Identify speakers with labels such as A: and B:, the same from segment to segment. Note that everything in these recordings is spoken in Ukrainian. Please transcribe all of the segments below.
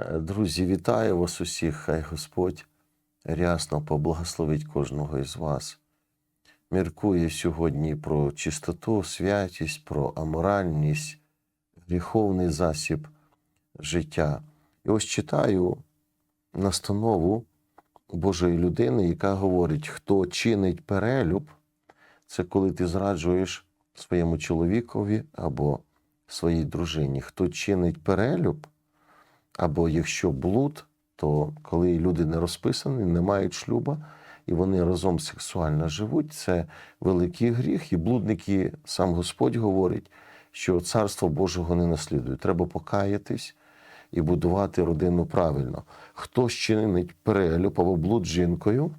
A: Е, Друзі, вітаю вас усіх. Хай Господь рясно поблагословить кожного із вас. Міркує сьогодні про чистоту, святість, про аморальність, гріховний засіб життя. І ось читаю настанову Божої людини, яка говорить, хто чинить перелюб, це коли ти зраджуєш своєму чоловікові або своїй дружині. Хто чинить перелюб, або якщо блуд, то коли люди не розписані, не мають шлюба, і вони разом сексуально живуть, це великий гріх. І блудники, сам Господь говорить, що царство Божого не наслідує. Треба покаятись і будувати родину правильно. Хто чинить перелюб або блуд жінкою,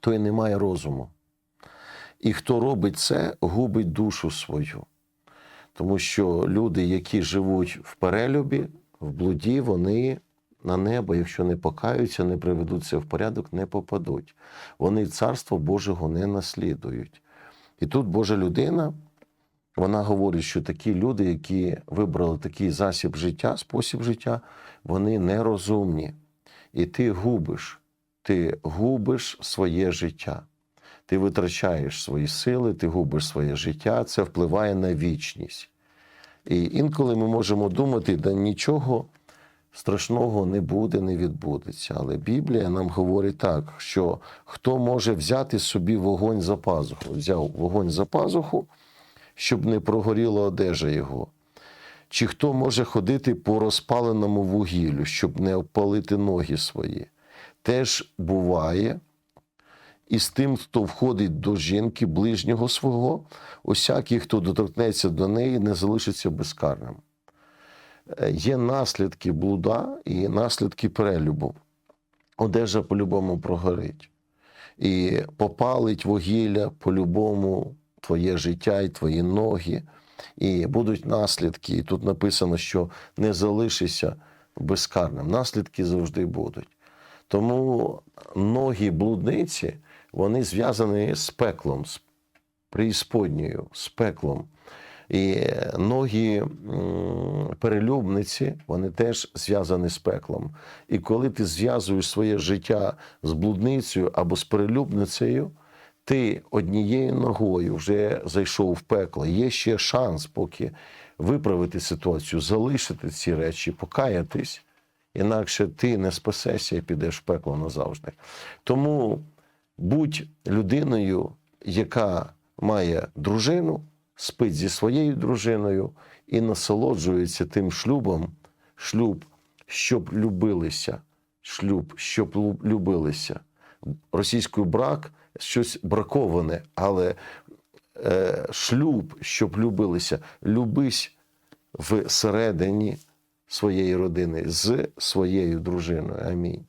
A: той не має розуму. І хто робить це, губить душу свою. Тому що люди, які живуть в перелюбі, в блуді, вони на небо, якщо не покаються, не приведуться в порядок, не попадуть. Вони царство Божого не наслідують. І тут Божа людина, вона говорить, що такі люди, які вибрали такий засіб життя, спосіб життя, вони нерозумні. І ти губиш, ти губиш своє життя. Ти витрачаєш свої сили, ти губиш своє життя, це впливає на вічність. І інколи ми можемо думати, да нічого страшного не буде, не відбудеться. Але Біблія нам говорить так, що хто може взяти собі вогонь за пазуху, взяв вогонь за пазуху, щоб не прогоріла одежа його. Чи хто може ходити по розпаленому вугіллю, щоб не опалити ноги свої? Теж буває, і з тим, хто входить до жінки ближнього свого, усякий, хто доторкнеться до неї, не залишиться безкарним. Е, Є наслідки блуда і наслідки перелюбу. Одежа по-любому прогорить. І попалить вугілля по-любому твоє життя і твої ноги. І будуть наслідки. І тут написано, що не залишися безкарним. Наслідки завжди будуть. Тому ноги блудниці вони зв'язані з пеклом, з преісподньою, з пеклом. І ноги перелюбниці, вони теж зв'язані з пеклом. І коли ти зв'язуєш своє життя з блудницею або з перелюбницею, ти однією ногою вже зайшов в пекло. Є ще шанс, поки виправити ситуацію, залишити ці речі, покаятись. Інакше ти не спасешся і підеш в пекло назавжди. Тому будь людиною, яка має дружину, спить зі своєю дружиною і насолоджується тим шлюбом, шлюб, щоб любилися, шлюб, щоб любилися. Російською брак щось браковане, але е, шлюб, щоб любилися, любись всередині своєї родини з своєю дружиною. Амінь.